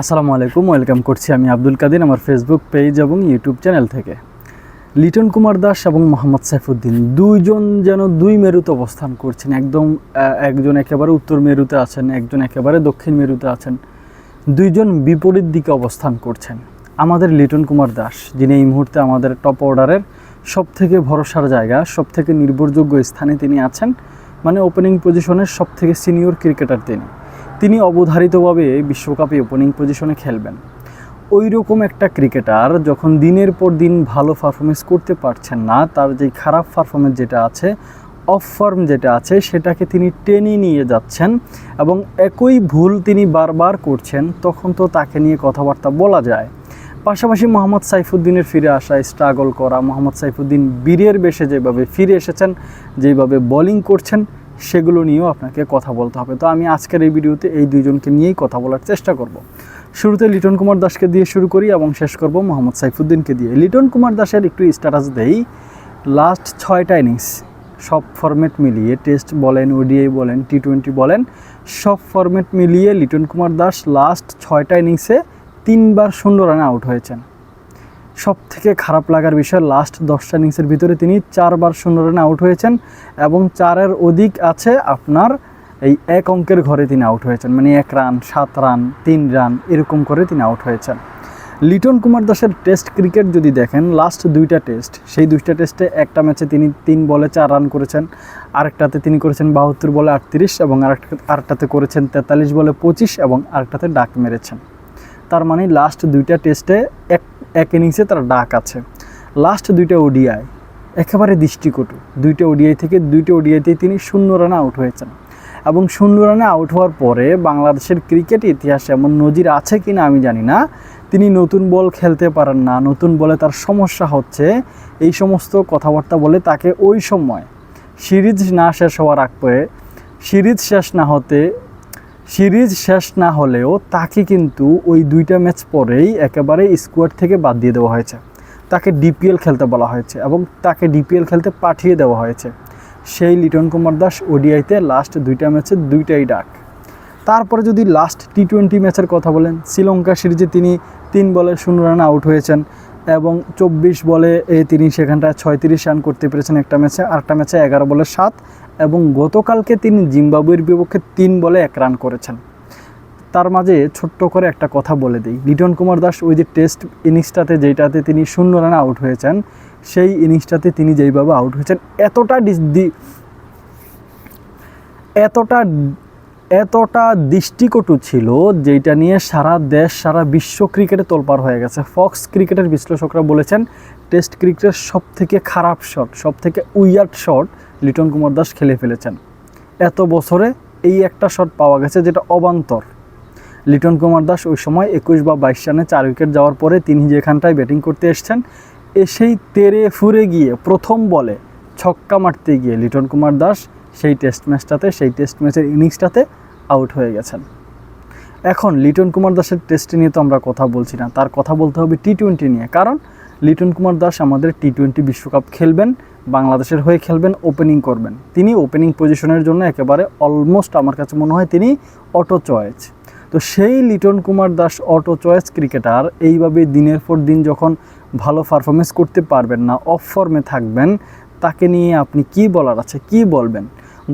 আসসালামু আলাইকুম, ওয়েলকাম করছি আমি আব্দুল কাদির আমার ফেসবুক পেজ এবং ইউটিউব চ্যানেল থেকে। লিটন কুমার দাস এবং মোহাম্মদ সাইফুদ্দিন দুইজন যেন দুই মেরুতে অবস্থান করছেন। একদম একজন একেবারে উত্তর মেরুতে আছেন, একজন একেবারে দক্ষিণ মেরুতে আছেন। দুইজন বিপরীত দিকে অবস্থান করছেন। আমাদের লিটন কুমার দাস, যিনি এই মুহূর্তে আমাদের টপ অর্ডারের সব থেকে ভরসার জায়গা সব থেকে নির্ভরযোগ্য স্থানে তিনি আছেন মানে ওপেনিং পজিশনের সব থেকে সিনিয়র ক্রিকেটার তিনি। তিনি অবধারিতভাবে বিশ্বকাপে ওপেনিং পজিশনে খেলবেন। ওই রকম একটা ক্রিকেটার যখন দিনের পর দিন ভালো পারফরমেন্স করতে পারছেন না, তার যে খারাপ পারফরমেন্স যেটা আছে অফ ফর্ম যেটা আছে, সেটাকে তিনি টেনে নিয়ে যাচ্ছেন এবং একই ভুল তিনি বারবার করছেন, তখন তো তাকে নিয়ে কথাবার্তা বলা যায়। পাশাপাশি মোহাম্মদ সাইফুদ্দিনের ফিরে আসা স্ট্রাগল করা, মোহাম্মদ সাইফুদ্দিন বীরের বেশে যেভাবে ফিরে এসেছেন, যেভাবে বোলিং করছেন সেগুলো নিয়েও আপনাকে কথা বলতে হবে। তো আমি আজকের এই ভিডিওতে এই দুইজনকে নিয়েই কথা বলার চেষ্টা করব। শুরুতে লিটন কুমার দাসকে দিয়ে শুরু করি এবং শেষ করব মোহাম্মদ সাইফুদ্দিনকে দিয়ে। লিটন কুমার দাসের একটু স্ট্যাটাস দেই। লাস্ট ছয়টা ইনিংস সব ফরম্যাট মিলিয়ে টেস্ট বলেন ওডিআই বলেন টি টোয়েন্টি বলেন, সব ফরম্যাট মিলিয়ে লিটন কুমার দাস লাস্ট ছয়টা ইনিংসে তিনবার শূন্য রানে আউট হয়েছেন। সব থেকে খারাপ লাগার বিষয় লাস্ট দশটা ইনিংসের ভিতরে তিনি চারবার শূন্য রানে আউট হয়েছেন এবং চারের অধিক আছে আপনার এই এক অঙ্কের ঘরে তিনি আউট হয়েছেন। মানে এক রান সাত রান তিন রান এরকম করে তিনি আউট হয়েছেন। লিটন কুমার দাসের টেস্ট ক্রিকেট যদি দেখেন লাস্ট দুইটা টেস্ট সেই দুইটা টেস্টে একটা ম্যাচে তিনি তিন বলে চার রান করেছেন, আরেকটাতে তিনি করেছেন বাহাত্তর বলে আটত্রিশ এবং আরেকটা, আরেকটাতে করেছেন তেতাল্লিশ বলে পঁচিশ এবং আরেকটাতে ডাক মেরেছেন। তার মানে লাস্ট দুইটা টেস্টে এক এক ইনিংসে তার ডাক আছে। লাস্ট দুইটা ওডিআই একেবারে দৃষ্টিকটু। দুইটা ওডিআই থেকে দুইটা ওডিআইতেই তিনি শূন্য রানে আউট হয়েছেন। এবং শূন্য রানে আউট হওয়ার পরে বাংলাদেশের ক্রিকেট ইতিহাসে এমন নজির আছে কি না আমি জানি না। তিনি নতুন বল খেলতে পারেন না, নতুন বলে তার সমস্যা হচ্ছে। এই সমস্ত কথাবার্তা বলে তাকে ওই সময় সিরিজ না শেষ হওয়ার আগ সিরিজ শেষ না হতে সিরিজ শেষ না হলেও তাকে কিন্তু ওই দুইটা ম্যাচ পরেই একেবারে স্কোয়াড থেকে বাদ দিয়ে দেওয়া হয়েছে। তাকে ডিপিএল খেলতে বলা হয়েছে এবং তাকে ডিপিএল খেলতে পাঠিয়ে দেওয়া হয়েছে। সেই লিটন কুমার দাস ওডিআইতে লাস্ট দুইটা ম্যাচে দুইটাই ডাক। তারপরে যদি লাস্ট টি টোয়েন্টি ম্যাচের কথা বলেন, শ্রীলঙ্কা সিরিজে তিনি তিন বলে শূন্য রান আউট হয়েছেন এবং চব্বিশ বলে তিনি সেখানটায় ছয়ত্রিশ রান করতে পেরেছেন একটা ম্যাচে, আরেকটা ম্যাচে এগারো বলে সাত এবং গতকালকে তিনি জিম্বাবুয়ের বিপক্ষে তিন বলে এক রান করেছেন। তার মাঝে ছোট্ট করে একটা কথা বলে দিই। লিটন কুমার দাস ওই যে টেস্ট ইনিংসটাতে যেটাতে তিনি শূন্য রানে আউট হয়েছেন, সেই ইনিংসটাতে তিনি যেইভাবে আউট হয়েছেন, এতটা দি- এতটা এতটা দৃষ্টিকটু ছিল যেটা নিয়ে সারা দেশ, সারা বিশ্ব ক্রিকেটে তোলপাড় হয়ে গেছে। ফক্স ক্রিকেটের বিশ্লেষকরা বলেছেন, টেস্ট ক্রিকেটের সব থেকে খারাপ শট সব থেকে উইয়ার্ড শট লিটন কুমার দাস খেলে ফেলেছেন। এত বছরে এই একটা শট পাওয়া গেছে যেটা অবান্তর। লিটন কুমার দাস ওই সময় একুশ বা বাইশ রানে চার উইকেট যাওয়ার পরে তিনি যেখানটায় ব্যাটিং করতে এসছেন, এসেই তেরে ফুরে গিয়ে প্রথম বলে ছক্কা মারতে গিয়ে লিটন কুমার দাস সেই টেস্ট ম্যাচটাতে সেই টেস্ট ম্যাচের ইনিংসটাতে আউট হয়ে গেছেন। এখন লিটন কুমার দাসের টেস্ট নিয়ে তো আমরা কথা বলছি না, তার কথা বলতে হবে টি টোয়েন্টি নিয়ে। কারণ লিটন কুমার দাস আমাদের টি টোয়েন্টি বিশ্বকাপ খেলবেন বাংলাদেশের হয়ে খেলবেন ওপেনিং করবেন। তিনি ওপেনিং পজিশনের জন্য একেবারে অলমোস্ট আমার কাছে মনে হয় তিনি অটো চয়েস তো সেই Liton Kumar Das auto choice cricketer এইভাবে দিনের পর দিন যখন ভালো পারফরমেন্স করতে পারবেন না অফ ফর্মে থাকবেন, তাকে নিয়ে আপনি কি বলার আছে, কি বলবেন?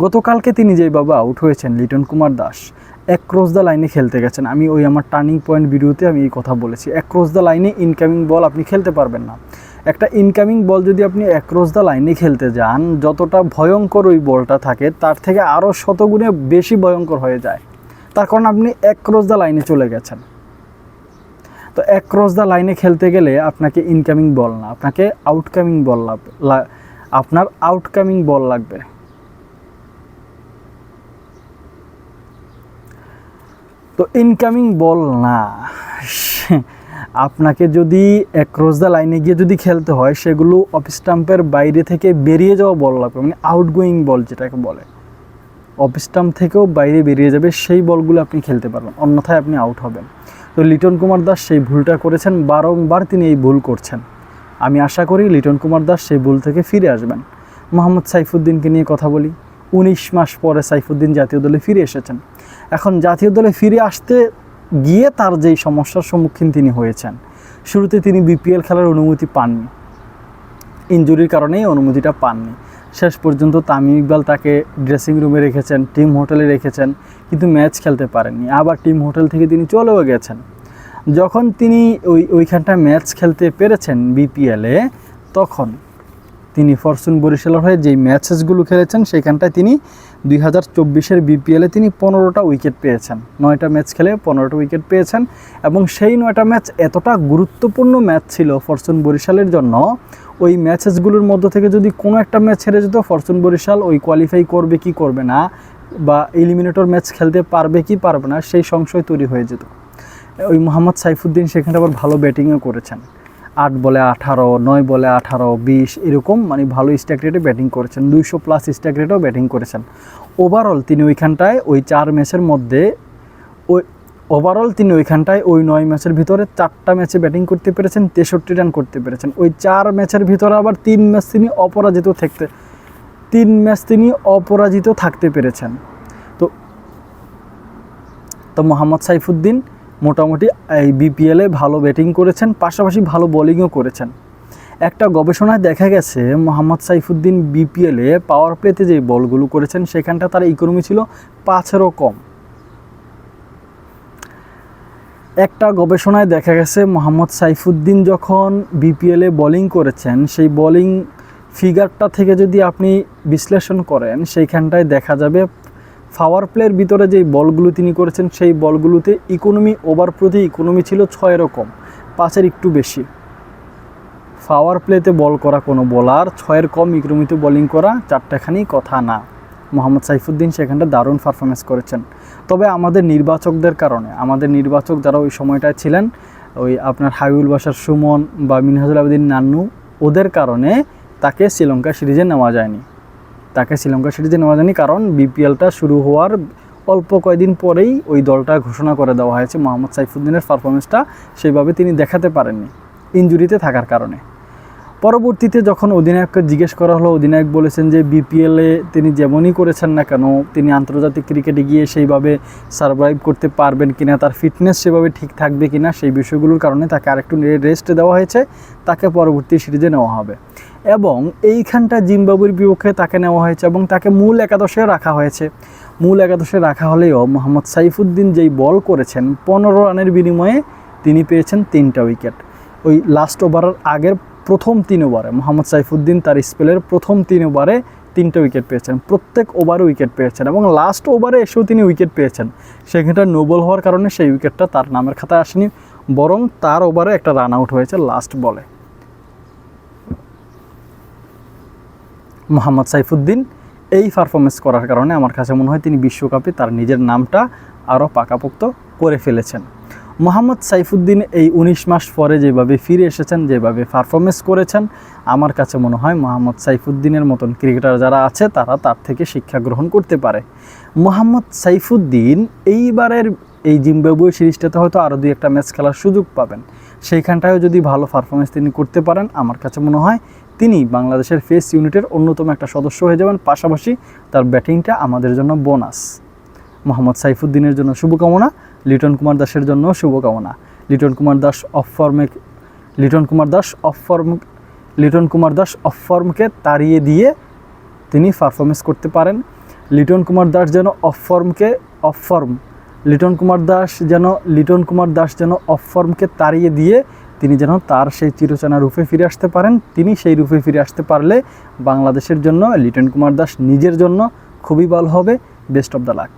গতকালকে তিনি যেভাবে আউট হয়েছেন, লিটন কুমার দাস এক ক্রস দ্য লাইনে খেলতে গেছেন। আমি ওই আমার টার্নিং পয়েন্ট ভিডিওতে আমি এই কথা বলেছি। এক ক্রস দ্য লাইনে ইনকামিং বল আপনি খেলতে পারবেন না। একটা ইনকামিং বল যদি আপনি এক ক্রস দ্য লাইনে খেলতে যান, যতটা ভয়ঙ্কর ওই বলটা থাকে, তার থেকে আরও শতগুণে বেশি ভয়ঙ্কর হয়ে যায়। তার কারণ আপনি এক ক্রস দ্য লাইনে চলে গেছেন। তো এক ক্রস দ্য লাইনে খেলতে গেলে আপনাকে ইনকামিং বল না, আপনাকে আউটকামিং বল লাগবে আপনার আউটকামিং বল লাগবে। তো ইনকামিং বল না আপনাকে যদি অ্যাক্রস দ্য লাইনে গিয়ে যদি খেলতে হয়, সেগুলো অফ স্টাম্পের বাইরে থেকে বেরিয়ে যাওয়া বল লাগবে মানে আউটগোয়িং বল যেটাকে বলে। অফ স্টাম্প থেকেও বাইরে বেরিয়ে যাবে, সেই বলগুলো আপনি খেলতে পারবেন, অন্যথায় আপনি আউট হবেন। তো লিটন কুমার দাস সেই ভুলটা করেছেন, বারংবার তিনি এই ভুল করছেন। আমি আশা করি লিটন কুমার দাস সেই ভুল থেকে ফিরে আসবেন। মোহাম্মদ সাইফুদ্দিনকে নিয়ে কথা বলি, উনিশ মাস পরে সাইফুদ্দিন জাতীয় দলে ফিরে এসেছেন। এখন জাতীয় দলে ফিরে আসতে গিয়ে তার যেই সমস্যার সম্মুখীন তিনি হয়েছেন। শুরুতে তিনি বিপিএল খেলার অনুমতি পাননি। ইঞ্জুরির কারণেই অনুমতিটা পাননি। শেষ পর্যন্ত তামিম ইকবাল তাকে ড্রেসিং রুমে রেখেছেন, টিম হোটেলে রেখেছেন, কিন্তু ম্যাচ খেলতে পারেননি। আবার টিম হোটেল থেকে তিনি চলেও গেছেন। যখন তিনি ওই, ওইখানটা ম্যাচ খেলতে পেরেছেন বিপিএলে তখন তিনি ফরচুন বরিশালের হয়ে যেই ম্যাচেসগুলো খেলেছেন সেইখানটায় তিনি দুই হাজার চব্বিশের বিপিএলে তিনি পনেরোটা উইকেট পেয়েছেন। নয়টা ম্যাচ খেলে পনেরোটা উইকেট পেয়েছেন এবং সেই নয়টা ম্যাচ এতটা গুরুত্বপূর্ণ ম্যাচ ছিল ফরচুন বরিশালের জন্য। ওই ম্যাচেসগুলোর মধ্য থেকে যদি কোনো একটা ম্যাচ ছেড়ে যেত, ফরচুন বরিশাল ওই কোয়ালিফাই করবে কি করবে না বা এলিমিনেটর ম্যাচ খেলতে পারবে কি পারবে না, সেই সংশয় তৈরি হয়ে যেত। ওই মোহাম্মদ সাইফুদ্দিন সেখানে আবার ভালো ব্যাটিংও করেছেন। আট বলে আঠারো, নয় বলে আঠারো, বিশ, এরকম মানে ভালো স্ট্যাক রেটে ব্যাটিং করেছেন। দুইশো প্লাস স্ট্যাক রেটেও ব্যাটিং করেছেন। ওভারঅল তিনি ওইখানটায় ওই চার ম্যাচের মধ্যে ওই ওভারঅল তিনি ওইখানটায় ওই নয় ম্যাচের ভিতরে চারটা ম্যাচে ব্যাটিং করতে পেরেছেন, তেষট্টি রান করতে পেরেছেন। ওই চার ম্যাচের ভিতরে আবার তিন ম্যাচ তিনি অপরাজিত থাকতে, তিন ম্যাচ তিনি অপরাজিত থাকতে পেরেছেন। তো তো মোহাম্মদ সাইফুদ্দিন মোটামুটি এই বিপিএলে ভালো ব্যাটিং করেছেন, পাশাপাশি ভালো বোলিংও করেছেন। একটা গবেষণায় দেখা গেছে, মোহাম্মদ সাইফুদ্দিন বিপিএলে পাওয়ার প্লেতে যে বলগুলো করেছেন, সেখানটা তার ইকোনমি ছিল পাঁচেরও কম। একটা গবেষণায় দেখা গেছে, মোহাম্মদ সাইফুদ্দিন যখন বিপিএলে বোলিং করেছেন, সেই বোলিং ফিগারটা থেকে যদি আপনি বিশ্লেষণ করেন, সেইখানটায় দেখা যাবে পাওয়ার প্লের ভিতরে যেই বলগুলো তিনি করেছেন, সেই বলগুলোতে ইকোনমি ওভার প্রতি ইকোনমি ছিল ছয়েরও কম পাঁচের একটু বেশি। পাওয়ার প্লেতে বল করা কোনো বলার ছয়ের কম ইকোনমিতে বোলিং করা চারটাখানি কথা না। মোহাম্মদ সাইফুদ্দিন সেখানটা দারুণ পারফরমেন্স করেছেন। তবে আমাদের নির্বাচকদের কারণে, আমাদের নির্বাচক যারা ওই সময়টায় ছিলেন, ওই আপনার হাবিবুল বাসার সুমন বা মিনহাজুল আবেদিন নান্নু, ওদের কারণে তাকে শ্রীলঙ্কা সিরিজে নেওয়া যায়নি। তাকে শ্রীলঙ্কা সিরিজে নেওয়া যায়নি কারণ বিপিএলটা শুরু হওয়ার অল্প কয়েকদিন পরেই ওই দলটা ঘোষণা করে দেওয়া হয়েছে। মোহাম্মদ সাইফুদ্দিনের পারফরমেন্সটা সেইভাবে তিনি দেখাতে পারেননি ইঞ্জুরিতে থাকার কারণে। পরবর্তীতে যখন অধিনায়ককে জিজ্ঞেস করা হলো, অধিনায়ক বলেছেন যে বিপিএলে তিনি যেমনই করেছেন না কেন, তিনি আন্তর্জাতিক ক্রিকেটে গিয়ে সেইভাবে সার্ভাইভ করতে পারবেন কিনা, তার ফিটনেস সেভাবে ঠিক থাকবে কিনা, সেই বিষয়গুলোর কারণে তাকে আরেকটু রেস্ট দেওয়া হয়েছে, তাকে পরবর্তী সিরিজে নেওয়া হবে। এবং এইখানটা জিম্বাবুর বিপক্ষে তাকে নেওয়া হয়েছে এবং তাকে মূল একাদশে রাখা হয়েছে। মূল একাদশে রাখা হলেও মোহাম্মদ সাইফুদ্দিন যেই বল করেছেন, পনেরো রানের বিনিময়ে তিনি পেয়েছেন তিনটা উইকেট। ওই লাস্ট ওভারের আগের প্রথম তিন ওভারে। মোহাম্মদ সাইফুদ্দিন তার স্পেলের প্রথম তিন ওভারে তিনটে উইকেট পেয়েছেন। প্রত্যেক ওভারে উইকেট পেয়েছেন এবং লাস্ট ওভারে এসেও তিনি উইকেট পেয়েছেন। সেখানটা নোবল হওয়ার কারণে সেই উইকেটটা তার নামের খাতায় আসেনি, বরং তার ওভারে একটা রান আউট হয়েছে লাস্ট বলে মোহাম্মদ সাইফুদ্দিন এই পারফরমেন্স করার কারণে আমার কাছে মনে হয় তিনি বিশ্বকাপে তার নিজের নামটা আরও পাকাপোক্ত করে ফেলেছেন। মোহাম্মদ সাইফুদ্দিন এই উনিশ মাস পরে যেভাবে ফিরে এসেছেন, যেভাবে পারফরমেন্স করেছেন, আমার কাছে মনে হয় মোহাম্মদ সাইফুদ্দিনের মতন ক্রিকেটার যারা আছে, তারা তার থেকে শিক্ষা গ্রহণ করতে পারে। মোহাম্মদ সাইফুদ্দিন এইবারের এই জিম্বাবুয়ে সিরিজটাতে হয়তো আরও দুই একটা ম্যাচ খেলার সুযোগ পাবেন। সেইখানটায়ও যদি ভালো পারফরমেন্স তিনি করতে পারেন, আমার কাছে মনে হয় তিনি বাংলাদেশের ফেস ইউনিটের অন্যতম একটা সদস্য হয়ে যাবেন, পাশাপাশি তার ব্যাটিংটা আমাদের জন্য বোনাস মোহাম্মদ সাইফুদ্দিনের জন্য শুভকামনা। লিটন কুমার দাসের জন্য শুভকামনা। লিটন কুমার দাস অফ ফর্মে Liton Kumar Das off form Liton Kumar Das off ফর্মকে তাড়িয়ে দিয়ে তিনি পারফরমেন্স করতে পারেন। লিটন কুমার দাস যেন অফ ফর্মকে অফ ফর্ম লিটন কুমার দাস যেন লিটন কুমার দাস যেন অফ ফর্মকে তাড়িয়ে দিয়ে তিনি যেন তার সেই চিরচেনা রূপে ফিরে আসতে পারেন। তিনি সেই রূপে ফিরে আসতে পারলে বাংলাদেশের জন্য লিটন কুমার দাস নিজের জন্য খুবই ভালো হবে। Best of the luck.